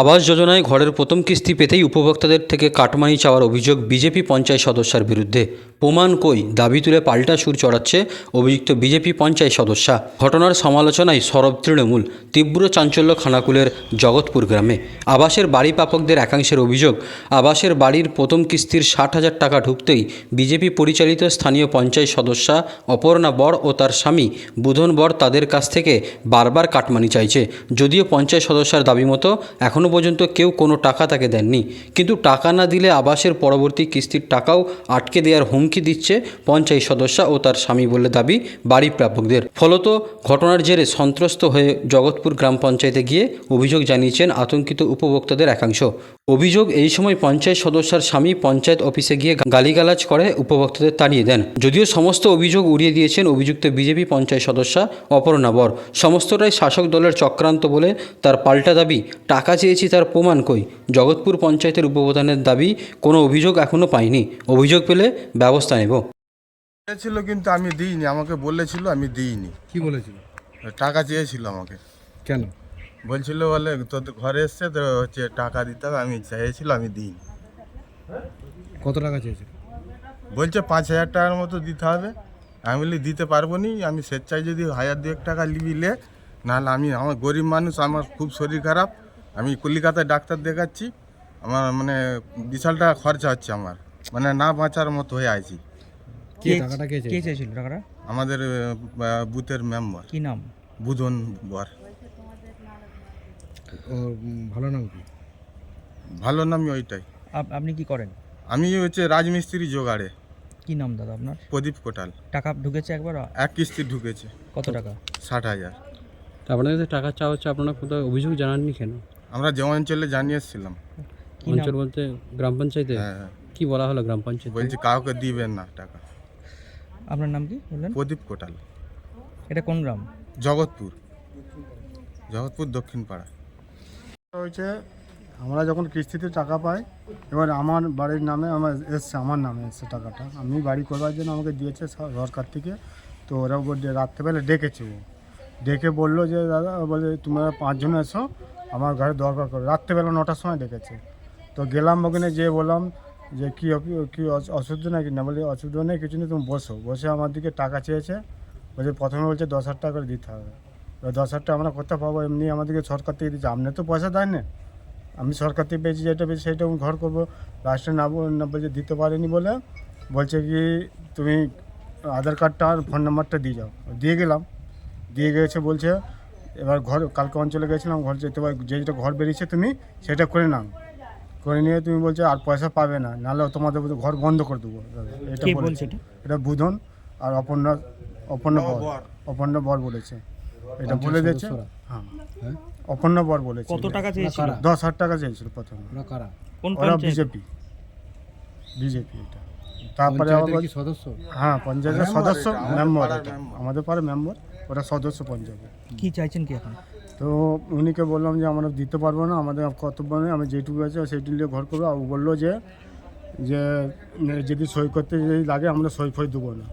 আবাস যোজনায় ঘরের প্রথম কিস্তি পেতেই উপভোক্তাদের থেকে কাটমানি চাওয়ার অভিযোগ বিজেপি পঞ্চায়েত সদস্যার বিরুদ্ধে। প্রমাণ কই? দাবি তুলে পাল্টা সুর চড়াচ্ছে অভিযুক্ত বিজেপি পঞ্চায়েত সদস্যা। ঘটনার সমালোচনায় সরব তৃণমূল, তীব্র চাঞ্চল্য খানাকুলের জগৎপুর গ্রামে। আবাসের বাড়ি প্রাপকদের একাংশের অভিযোগ, আবাসের বাড়ির প্রথম কিস্তির ষাট হাজার টাকা ঢুকতেই বিজেপি পরিচালিত স্থানীয় পঞ্চায়েত সদস্যা অপর্ণা বর ও তার স্বামী বুধন বর তাদের কাছ থেকে বারবার কাটমানি চাইছে। যদিও পঞ্চায়েত সদস্যার দাবি মতো এখনও পর্যন্ত কেউ কোনো টাকা তাকে দেননি। কিন্তু টাকা না দিলে আবাসের পরবর্তী কিস্তির টাকাও আটকে দেওয়ার হুমকি দিচ্ছে পঞ্চায়েত সদস্যা ও তার স্বামী বলে দাবি বাড়ি প্রাপকদের ফলত ঘটনার জেরে সন্ত্রস্ত হয়ে জগৎপুর গ্রাম পঞ্চায়েতে গিয়ে অভিযোগ জানিয়েছেন আতঙ্কিত উপভোক্তাদের একাংশ। অভিযোগ এই সময় পঞ্চায়েত সদস্যার স্বামী পঞ্চায়েত অফিসে গিয়ে গালিগালাজ করে উপভোক্তাদের তাড়িয়ে দেন। যদিও সমস্ত অভিযোগ উড়িয়ে দিয়েছেন অভিযুক্ত বিজেপি পঞ্চায়েত সদস্যা অপর্ণা বর। সমস্তটাই শাসক দলের চক্রান্ত বলে তার পাল্টা দাবি। টাকা চেয়েছি তার প্রমাণ কই? জগৎপুর পঞ্চায়েতের উপপ্রধানের দাবি কোনো অভিযোগ এখনও পাইনি। অভিযোগ পেলে ব্যবস্থা নেব। ছিল কিন্তু আমি দিইনি আমাকে বলেছিল আমি দিইনি। কি বলেছিল? টাকা চেয়েছিল আমাকে। কেন? বলছিল বলে তোদের ঘরে এসছে তো হচ্ছে টাকা দিতে হবে। আমি চেয়েছিল আমি দিইনি। কত টাকা চেয়েছিল বলছে পাঁচ হাজার টাকার মতো দিতে হবে। আমি বলি দিতে পারব নি। আমি স্বেচ্ছায় যদি হাজার দুয়েক টাকা লিবি লে নাহলে আমি আমার গরিব মানুষ আমার খুব শরীর খারাপ আমি কলিকাতায় ডাক্তার দেখাচ্ছি। আমার মানে বিশাল টাকা খরচা হচ্ছে আমার। মানে না বাঁচার মতো হয়ে আছি। কে টাকাটা কে কে চেয়েছিল চেয়েছিল টাকাটা? আমাদের বুথের মেম্বার। কি নাম? বুধন বর। ওর ভালো নাম কি? ভালো নামই ওইটাই। আপ- আপনি কি করেন? আমি হচ্ছে রাজমিস্ত্রি জোগাড়ে। কি নাম দাদা আপনার? প্রদীপ কোটাল। টাকা ঢুকেছে একবার? এক কিস্তি ঢুকেছে। কত টাকা? ষাট হাজার। আপনাদের যে টাকা চাওয়া হচ্ছে আপনারা কোথাও অভিযোগ জানাননি কেন? আমরা যে অঞ্চলে জানিয়ে এসেছিলাম। কি নাম? অঞ্চল বলতে গ্রাম পঞ্চায়েতে? হ্যাঁ হ্যাঁ। কি বলা হলো গ্রাম পঞ্চায়েতে? বলছি কাউকে দিবেন না টাকা। আপনার নাম কি বললেন? প্রদীপ কোটাল। এটা কোন গ্রাম? জগৎপুর। জগৎপুর দক্ষিণ পাড়া হয়েছে, আমরা যখন কিস্তিতে টাকা পাই, এবার আমার বাড়ির নামে আমার এসছে, আমার নামে এসছে টাকাটা। আমি বাড়ি করবার জন্য আমাকে দিয়েছে সরকার থেকে, তো ওরা রাত্রেবেলা ডেকেছে ও। ডেকে বলল যে, দাদা বলে, তোমরা পাঁচজন এসো, আমার ঘরে দরকার করো। রাত্রেবেলা নটার সময় ডেকেছে। তো গেলাম ওখানে যেয়ে বললাম যে, কী কী অসুবিধা নাকি? না বলে, অসুবিধা নেই, কিছু নেই, তুমি বসো। বসে আমার দিকে টাকা চেয়েছে, বলছে, প্রথমে বলছে দশ হাজার টাকা দিতে হবে। এবার দশ হাজার টাকা আমরা কোথাও পাবো? এমনি আমাদেরকে সরকার থেকে দিচ্ছে। আপনি তো পয়সা দেয় না। আমি সরকার থেকে পেয়েছি যেটা পেয়েছি সেটা আমি ঘর করব। লাস্টে না না বলছে দিতে পারেনি বলে বলছে কি তুমি আধার কার্ডটা আর ফোন নাম্বারটা দিয়ে যাও। দিয়ে গেলাম। দিয়ে গেছে বলছে এবার ঘর কালকে অঞ্চলে গেছিলাম ঘর যেতে পার যেটা ঘর বেরিয়েছে তুমি সেটা করে নাও। করে নিয়ে তুমি বলছো আর পয়সা পাবে না নাহলে তোমাদের ঘর বন্ধ করে দেবো। এটা বলছে। এটা? এটা বুধন আর অপর্ণা অপর্ণা বর। অপর্ণা বর বলেছে। এটা বলে দিয়েছে? হ্যাঁ হ্যাঁ? অপর্ণা বর বলেছে? কত টাকা চেয়েছিল? দশ হাজার টাকা চেয়েছিল প্রথমে। ওরা কারা? কোন ওরা বিজেপি। বিজেপি এটা। তারপরে আবার সদস্য? হ্যাঁ পঞ্চায়েতের সদস্য মেম্বার এটা আমাদের পাড়ার মেম্বার। ওরা সদস্য পঞ্চায়েত কি চাইছেন কি এখন? তো উনিকে বললাম যে আমরা দিতে পারব না আমাদের কর্তব্য নেই আমি যেটুকু আছে সেইটুকু নিয়ে ঘর করব। আর ও বলল যে যে যদি সই করতে যদি লাগে আমরা সই ফই দেবো না।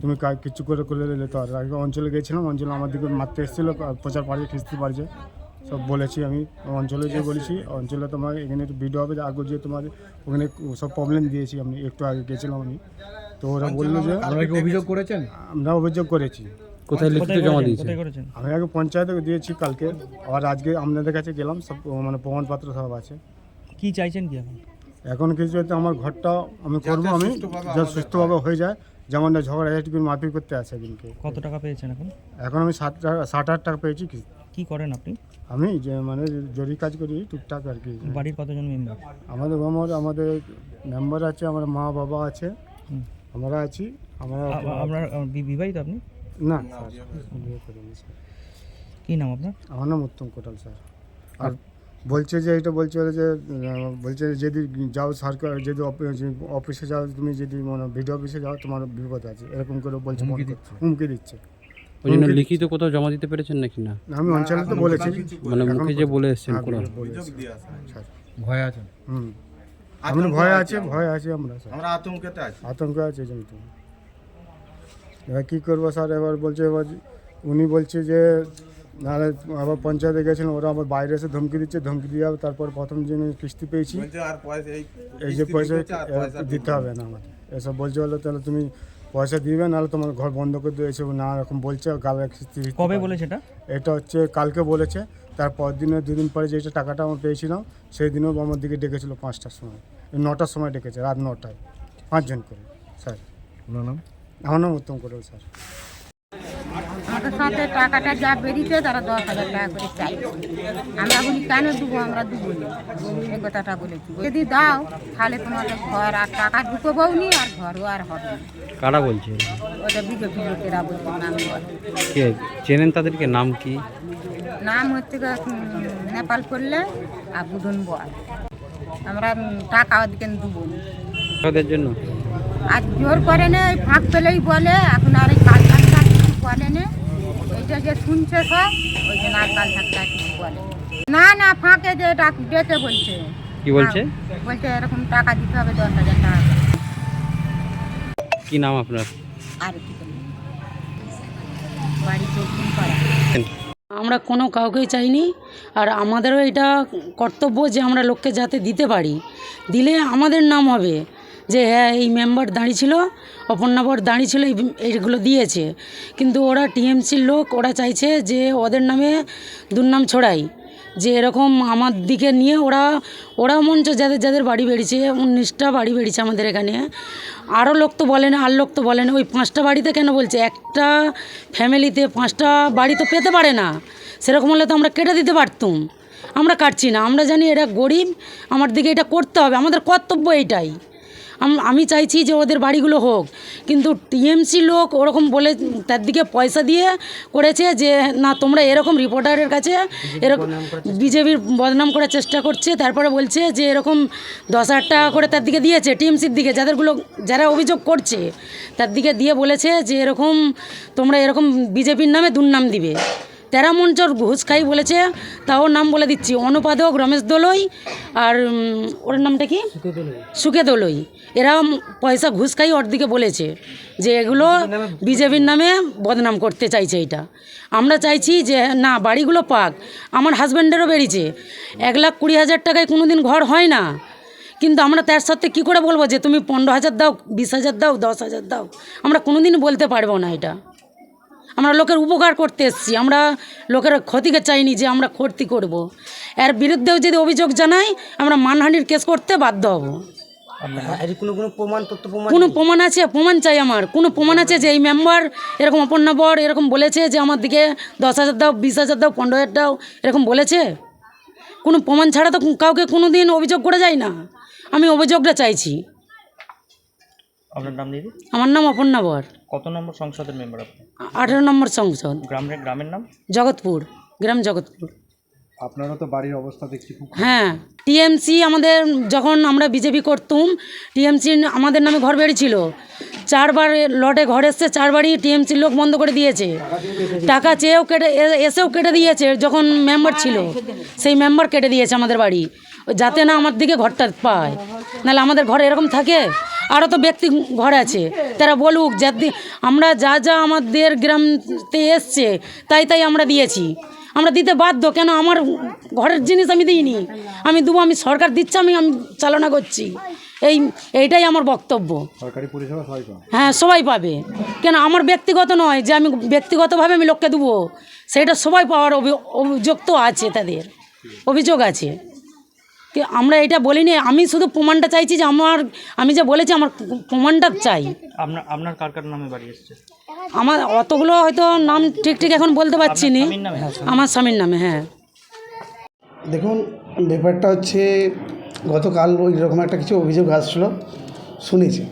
তুমি কিছু করে করে নিলে তো আর আগে অঞ্চলে গেছিলাম অঞ্চলে আমার দিকে মারতে এসেছিল প্রচার পাড়ছে খিস্তি পাড়ছে সব বলেছি আমি। অঞ্চলে যে বলেছি অঞ্চলে তোমার এখানে একটু ভিডিও হবে আগে যে তোমার ওখানে সব প্রবলেম দিয়েছি আমি একটু আগে গেছিলাম আমি। তো ওরা বলল যে আপনারা কি অভিযোগ করেছেন? আমরা অভিযোগ করেছি। কোথায় লিখিত জমা? দিয়েছে আমি আগে পঞ্চায়েতে দিয়েছি কালকে আবার আজকে আপনাদের কাছে গেলাম সব মানে প্রমাণপত্র সব আছে। কি চাইছেন কি এখন এখন কিছু হয়তো আমার ঘরটা আমি করব আমি যা সুস্থভাবে হয়ে যায়। যেমন ঝগড়া ঝাঁটি করে মারপিট করতে আসে দিনকে কত টাকা পেয়েছেন এখন? এখন আমি ষাট টাকা ষাট হাজার টাকা পেয়েছি কি। কি করেন আপনি? আমি যে মানে জরি কাজ করি টুকটাক আর কি। বাড়ির কতজন মেম্বার আমাদের আমার আমাদের মেম্বার আছে আমার মা বাবা আছে আমরা আছি আমরা আপনার বি- বিবাহিত আপনি? না স্যার বিয়ে করিনি স্যার কি নাম আপনার? আমার নাম উত্তম কোটাল স্যার। আর বলছে যে এটা বলছে ওরা যে বলছে যদি যাও সরকার যদি অফি- অফিসে যাও তুমি যদি মানে ভিডিও অফিসে যাও তোমার বিপদ আছে। এরকম করে বলছে হুমকি দিচ্ছে। হুমকি দিচ্ছে। ওই জন্য লিখিত কোথাও জমা দিতে পেরেছেন নাকি না? আমি অঞ্চলে তো বলেছি। মানে মুখে যে বলে এসছেন হ্যাঁ, কোনো ভয় আছেন হুম। আমি ভয় আছে ভয় আছে আমরা আমরা আতঙ্কেতে আছি। আতঙ্ক আছে কিন্তু। এবার কী করব স্যার? এবার বলছে এবার উনি বলছে যে নাহলে আবার পঞ্চায়েতে গেছিলাম ওরা আবার বাইরে এসে ধমকি দিচ্ছে ধমকি দিয়ে তারপর প্রথম দিন কিস্তি পেয়েছি এই এই যে পয়সা দিতে হবে না আমাদের। এসব বলছে হলো তাহলে তুমি পয়সা দিবে নাহলে তোমার ঘর বন্ধ করে দেবে এসব না এরকম বলছে গালে কিস্তি কবে বলেছে এটা? এটা হচ্ছে কালকে বলেছে। তার পর দিনে দুদিন পরে যেটা টাকাটা আমার পেয়েছিলাম সেই দিনও আমার দিকে ডেকেছিল পাঁচটার সময়। এই নটার সময় ডেকেছে রাত নটায়। পাঁচজন করে স্যার। ওনার নাম? আমার নাম উত্তম করে স্যার। সাথে টাকাটা যা বেরিয়েছে তারা দশ হাজার টাকা করে চাই আমরা বলি কেন দেবো আমরা দেবো না? এই কথাটা বলেছি। যদি দাও তাহলে তোমাদের ঘর আর টাকা ঢুকবও নি আর ঘরও আর হবে না। কারা বলছে? ওটা বিজেপি লোকেরা বলছে নাম কে? চেনেন তাদেরকে? নাম কি? নাম হচ্ছে নেপাল করলে আর বুধন বল আমরা টাকা ওদিকে দেবো তাদের জন্য? আর জোর করে না ফাঁক পেলেই বলে এখন আর এই থাকতে বলে না। যে শুনছে সব ওই জন্য আর কাল থাকতে আর কিছু বলে। না। না ফাঁকে যে ডাক- ডেকে বলছে। কি বলছে? হ্যাঁ, বলছে এরকম টাকা দিতে হবে দশ হাজার টাকা কি নাম আপনার? আর কি বাড়ি আমরা কোনো কাউকেই চাইনি আর আমাদেরও এটা কর্তব্য যে আমরা লোককে যাতে দিতে পারি। দিলে আমাদের নাম হবে। যে হ্যাঁ এই মেম্বার দাঁড়িয়েছিল, অপর্ণাবর দাঁড়িয়েছিল, এই, এইগুলো দিয়েছে। কিন্তু ওরা টিএমসির লোক, ওরা চাইছে যে, ওদের নামে দুর্নাম ছড়াই। যে, এরকম আমার দিকে নিয়ে ওরা ওরা মঞ্চ যাদের যাদের বাড়ি বেরিয়েছে উনিশটা বাড়ি বেরিয়েছে আমাদের এখানে। আরও লোক তো বলে না, আর লোক তো বলে না। ওই পাঁচটা বাড়িতে কেন বলছে? একটা ফ্যামিলিতে পাঁচটা বাড়ি তো পেতে পারে না। সেরকম হলে তো আমরা কেটে দিতে পারতুম। আমরা কাটছি না। আমরা জানি এটা গরিব, আমার দিকে এটা করতে হবে। আমাদের কর্তব্য এইটাই। আম- আমি চাইছি যে ওদের বাড়িগুলো হোক। কিন্তু টিএমসি লোক ওরকম বলে তার দিকে পয়সা দিয়ে করেছে যে না তোমরা এরকম রিপোর্টারের কাছে এরকম বিজেপির বদনাম করার চেষ্টা করছে। তারপরে বলছে যে এরকম দশ হাজার টাকা করে তার দিকে দিয়েছে টিএমসির দিকে। যাদেরগুলো যারা অভিযোগ করছে তার দিকে দিয়ে বলেছে যে এরকম তোমরা এরকম বিজেপির নামে দুর্নাম দিবে। তেরা মঞ্চর ঘুষ খাই বলেছে, তাও নাম বলে দিচ্ছি। অনুপাদক রমেশ দোলই আর ওর নামটা কি? সুখে দোলই। এরা পয়সা ঘুষ খাই ওর দিকে বলেছে যে এগুলো বিজেপির নামে বদনাম করতে চাইছে এটা। আমরা চাইছি যে, না, বাড়িগুলো পাক। আমার হাজব্যান্ডেরও বেরিয়েছে এক লাখ কুড়ি হাজার টাকায় কোনো দিন ঘর হয় না। কিন্তু আমরা তার সাথে কী করে বলব যে, তুমি পনেরো হাজার দাও, বিশ হাজার দাও, দশ হাজার দাও? আমরা কোনোদিন বলতে পারব না এটা। আমরা লোকের উপকার করতে এসেছি আমরা লোকের ক্ষতিকে চাইনি যে আমরা ক্ষতি করব। এর বিরুদ্ধেও যদি অভিযোগ জানাই আমরা মানহানির কেস করতে বাধ্য হব। কোনো প্রমাণ আছে? প্রমাণ চাই আমার। কোনো প্রমাণ আছে যে এই মেম্বার এরকম অপর্ণাবর এরকম বলেছে যে আমার দিকে দশ হাজার দাও বিশ হাজার দাও পনেরো হাজার দাও এরকম বলেছে? কোনো প্রমাণ ছাড়া তো কাউকে কোনো দিন অভিযোগ করে যায় না। আমি অভিযোগটা চাইছি। আপনার নাম দিদি? আমার নাম অপর্ণাবর কত নম্বর সংসদের মেম্বার আপনি? আঠেরো নম্বর সংসদ। গ্রামের গ্রামের নাম? জগৎপুর গ্রাম জগৎপুর। আপনারও তো বাড়ির অবস্থা দেখছি খুব হ্যাঁ টিএমসি আমাদের যখন আমরা বিজেপি করতুম টিএমসি আমাদের নামে ঘর বেরিয়েছিল চারবার লটে ঘর এসছে চারবারই টিএমসির লোক বন্ধ করে দিয়েছে। টাকা চেয়েও কেটে এসেও কেটে দিয়েছে যখন মেম্বার ছিল সেই মেম্বার কেটে দিয়েছে আমাদের বাড়ি। যাতে না আমার দিকে ঘরটা পায়। নাহলে আমাদের ঘরে এরকম থাকে? আরও তো ব্যক্তি ঘর আছে। তারা বলুক যাতে আমরা যা যা আমাদের গ্রামতে এসছে তাই তাই আমরা দিয়েছি। আমরা দিতে বাধ্য কেন আমার ঘরের জিনিস আমি দিইনি। আমি দেবো আমি সরকার দিচ্ছে আমি আমি চালনা করছি। এই এইটাই আমার বক্তব্য। হ্যাঁ সবাই পাবে। কেন আমার ব্যক্তিগত নয় যে আমি ব্যক্তিগতভাবে আমি লোককে দেবো। সেটা সবাই পাওয়ার অভি- অভিযোগ তো আছে তাদের। অভিযোগ আছে। আমরা এটা বলিনি আমি শুধু প্রমাণটা চাইছি যে আমার আমি যে বলেছি আমার প্রমাণটা চাই। আপনার আপনার কার কার নামে বাড়ি এসছে? আমার অতগুলো হয়তো নাম ঠিক ঠিক এখন বলতে পারছি না। নামে? আমার স্বামীর নামে হ্যাঁ। দেখুন ব্যাপারটা হচ্ছে গতকাল ওই রকম একটা কিছু অভিযোগ আসছিল শুনেছি।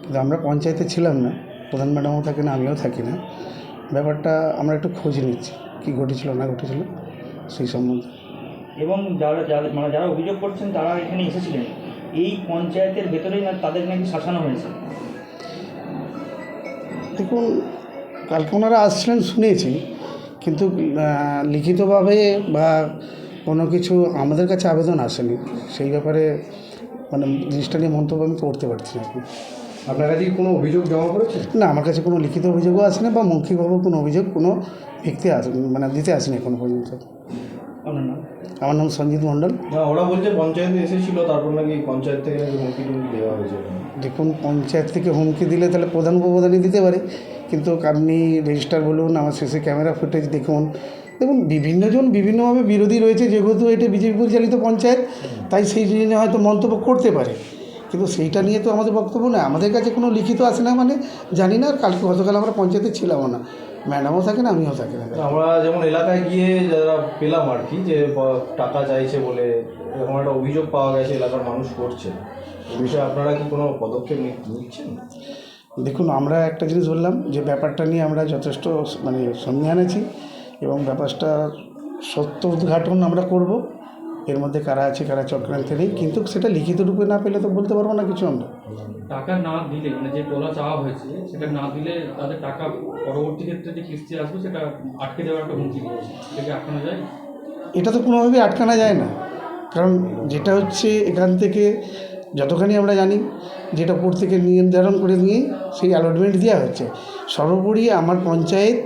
কিন্তু আমরা পঞ্চায়েতে ছিলাম না প্রধান ম্যাডামও থাকে না আমিও থাকি না। ব্যাপারটা আমরা একটু খোঁজ নিচ্ছি কী ঘটেছিল না ঘটেছিল সেই সম্বন্ধে। এবং যারা যারা মানে যারা অভিযোগ করছেন তারা এখানে এসেছিলেন। এই পঞ্চায়েতের ভেতরেই না তাদের নাকি শাসানো হয়েছে। দেখুন কালকে ওনারা আসছিলেন শুনেছি। কিন্তু লিখিতভাবে বা কোনো কিছু আমাদের কাছে আবেদন আসেনি। সেই ব্যাপারে মানে জিনিসটা নিয়ে মন্তব্য আমি করতে পারছি না আপনার কাছে কোনো অভিযোগ জমা করেছে না আমার কাছে কোনো লিখিত অভিযোগও আসে না বা মৌখিকভাবেও কোনো অভিযোগ কোনো ব্যক্তি আসে মানে দিতে আসেনি এখনও পর্যন্ত। আপনার নাম? আমার নাম সঞ্জিত মণ্ডল। না ওরা বলছে পঞ্চায়েতে এসেছিল তারপর নাকি পঞ্চায়েত থেকে নাকি হুমকি টুমকি দেওয়া হয়েছে। দেখুন পঞ্চায়েত থেকে হুমকি দিলে তাহলে প্রধান উপপ্রধানই দিতে পারে। কিন্তু আপনি রেজিস্টার বলুন আমার শেষে ক্যামেরা ফুটেজ দেখুন। দেখুন বিভিন্নজন বিভিন্নভাবে বিরোধী রয়েছে যেহেতু এটা বিজেপি পরিচালিত পঞ্চায়েত তাই সেই জন্য হয়তো মন্তব্য করতে পারে। কিন্তু সেইটা নিয়ে তো আমাদের বক্তব্য নয়। আমাদের কাছে কোনো লিখিত আসে না মানে জানি না আর কালকে গতকাল আমরা পঞ্চায়েতে ছিলামও না। ম্যাডামও থাকে না আমিও থাকি না। আমরা যেমন এলাকায় গিয়ে যারা পেলাম আর কি যে টাকা চাইছে বলে এরকম একটা অভিযোগ পাওয়া গেছে এলাকার মানুষ করছে। এই বিষয়ে আপনারা কি কোনো পদক্ষেপ নিচ্ছেন? দেখুন আমরা একটা জিনিস বললাম যে ব্যাপারটা নিয়ে আমরা যথেষ্ট মানে সন্ধান আছি এবং ব্যাপারটা সত্য উদ্ঘাটন আমরা করব। এর মধ্যে কারা আছে কারা চক্রান্তে নেই কিন্তু সেটা লিখিত রূপে না পেলে তো বলতে পারব না কিছু আমরা। টাকা না দিলে মানে যে তোলা চাওয়া হয়েছে সেটা না দিলে তাদের টাকা পরবর্তী ক্ষেত্রে যে কিস্তি আসবে সেটা আটকে দেওয়ার একটা হুমকি সেটাকে আটকানো যায়? এটা তো কোনোভাবেই আটকানো যায় না। কারণ যেটা হচ্ছে এখান থেকে যতখানি আমরা জানি যেটা উপর থেকে নির্ধারণ করে নিয়ে সেই অ্যালটমেন্ট দেওয়া হচ্ছে। সর্বোপরি আমার পঞ্চায়েত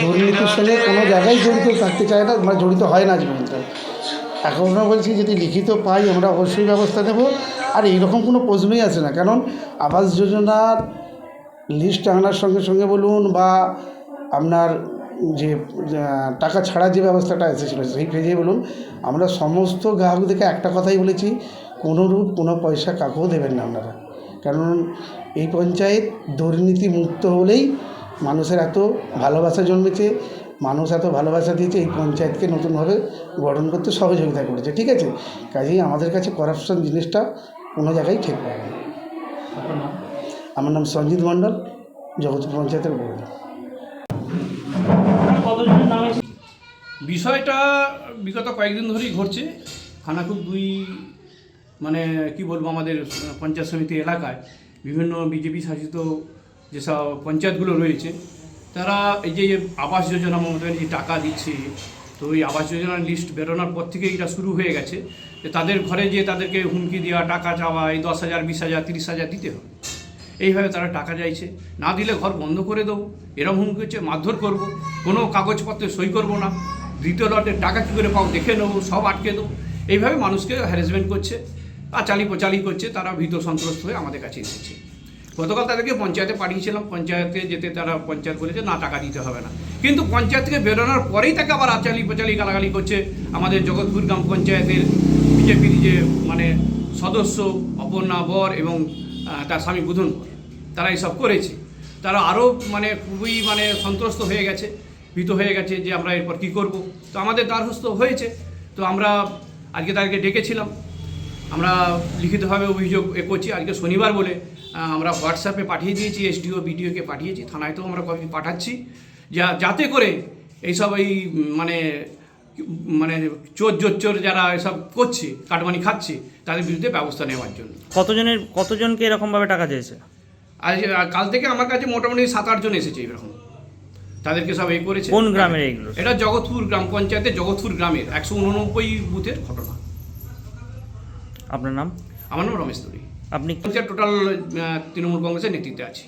দুর্নীতির সঙ্গে কোনো জায়গায় জড়িত থাকতে চায় না বা জড়িত হয় না আজ পর্যন্ত। এখনও বলছি যদি লিখিত পাই আমরা অবশ্যই ব্যবস্থা নেব। আর এইরকম কোনো প্রশ্নই আসে না। কারণ আবাস যোজনার লিস্ট আনার সঙ্গে সঙ্গে বলুন বা আপনার যে টাকা ছাড়ার যে ব্যবস্থাটা এসেছিল সেই পেজে বলুন, আমরা সমস্ত গ্রাহকদেরকে একটা কথাই বলেছি, কোনো রূপ, কোনো পয়সা কাকেও দেবেন না আপনারা। কারণ এই পঞ্চায়েত দুর্নীতি মুক্ত হলেই মানুষের এত ভালোবাসা জন্মেছে মানুষ এত ভালোবাসা দিয়েছে এই পঞ্চায়েতকে নতুনভাবে গঠন করতে সহযোগিতা করেছে ঠিক আছে? কাজেই আমাদের কাছে করাপশন জিনিসটা কোনো জায়গায় ঠিক পাবে না। আপনার নাম? আমার নাম সঞ্জিত মণ্ডল জগৎপুর পঞ্চায়েতের বোর্ড। কতজনের বিষয়টা বিগত কয়েকদিন ধরেই ঘটছে। খানাকুল দুই মানে কি বলব আমাদের পঞ্চায়েত সমিতি এলাকায় বিভিন্ন বিজেপি শাসিত যেসব পঞ্চায়েতগুলো রয়েছে তারা এই যে আবাস যোজনা মমতা যে টাকা দিচ্ছে, তো ওই আবাস যোজনার লিস্ট বেরোনোর পর থেকে এটা শুরু হয়ে গেছে। যে তাদের ঘরে যে তাদেরকে হুমকি দেওয়া, টাকা চাওয়া, এই দশ হাজার, বিশ হাজার, তিরিশ হাজার দিতে হবে। এইভাবে তারা টাকা চাইছে। না দিলে ঘর বন্ধ করে দেবো। এরকম হুমকি হচ্ছে, মারধর করব। কোনো কাগজপত্রে সই করব না। দ্বিতীয় লটের টাকা কী করে পাও দেখে নেব, সব আটকে দেবো। এইভাবে মানুষকে হ্যারাসমেন্ট করছে। আচালি পচালি করছে, তারা ভীত সন্ত্রস্ত হয়ে আমাদের কাছে এসেছে। গতকাল তাদেরকে পঞ্চায়েতে পাঠিয়েছিলাম, পঞ্চায়েতে যেতে তারা পঞ্চায়েত বলেছে, না, টাকা দিতে হবে না। কিন্তু পঞ্চায়েত থেকে বেরোনোর পরেই তাকে আবার আচালি পচালি গালাগালি করছে আমাদের জগৎপুর গ্রাম পঞ্চায়েতের বিজেপির যে মানে সদস্য অপর্ণা বর এবং তার স্বামী বুধন বর, তারা এসব করেছে। তারা আরও মানে খুবই মানে সন্ত্রস্ত হয়ে গেছে, ভীত হয়ে গেছে যে আমরা এরপর কী করব। তো আমাদের দ্বারস্থ হয়েছে। তো আমরা আজকে তাদেরকে ডেকেছিলাম। আমরা লিখিতভাবে অভিযোগ এ করছি, আজকে শনিবার বলে আমরা হোয়াটসঅ্যাপে পাঠিয়ে দিয়েছি এসডিও বিডিওকে পাঠিয়েছি থানায় তো আমরা কপি পাঠাচ্ছি। যা যাতে করে এইসব এই মানে মানে চোর জোচ্চোর যারা এসব করছে কাটমানি খাচ্ছে তাদের বিরুদ্ধে ব্যবস্থা নেওয়ার জন্য। কতজনের কতজনকে এরকমভাবে টাকা চেয়েছে আজ কাল থেকে আমার কাছে মোটামুটি সাত আটজন এসেছে এরকম। তাদেরকে সব এই করেছে। কোন গ্রামের এইগুলো? এটা জগৎপুর গ্রাম পঞ্চায়েতের জগৎপুর গ্রামের একশো উননব্বই বুথের ঘটনা। আপনার নাম? আমার নাম রমেশ তরি। আপনি টোটাল তৃণমূল কংগ্রেসের নেতৃত্বে আছে।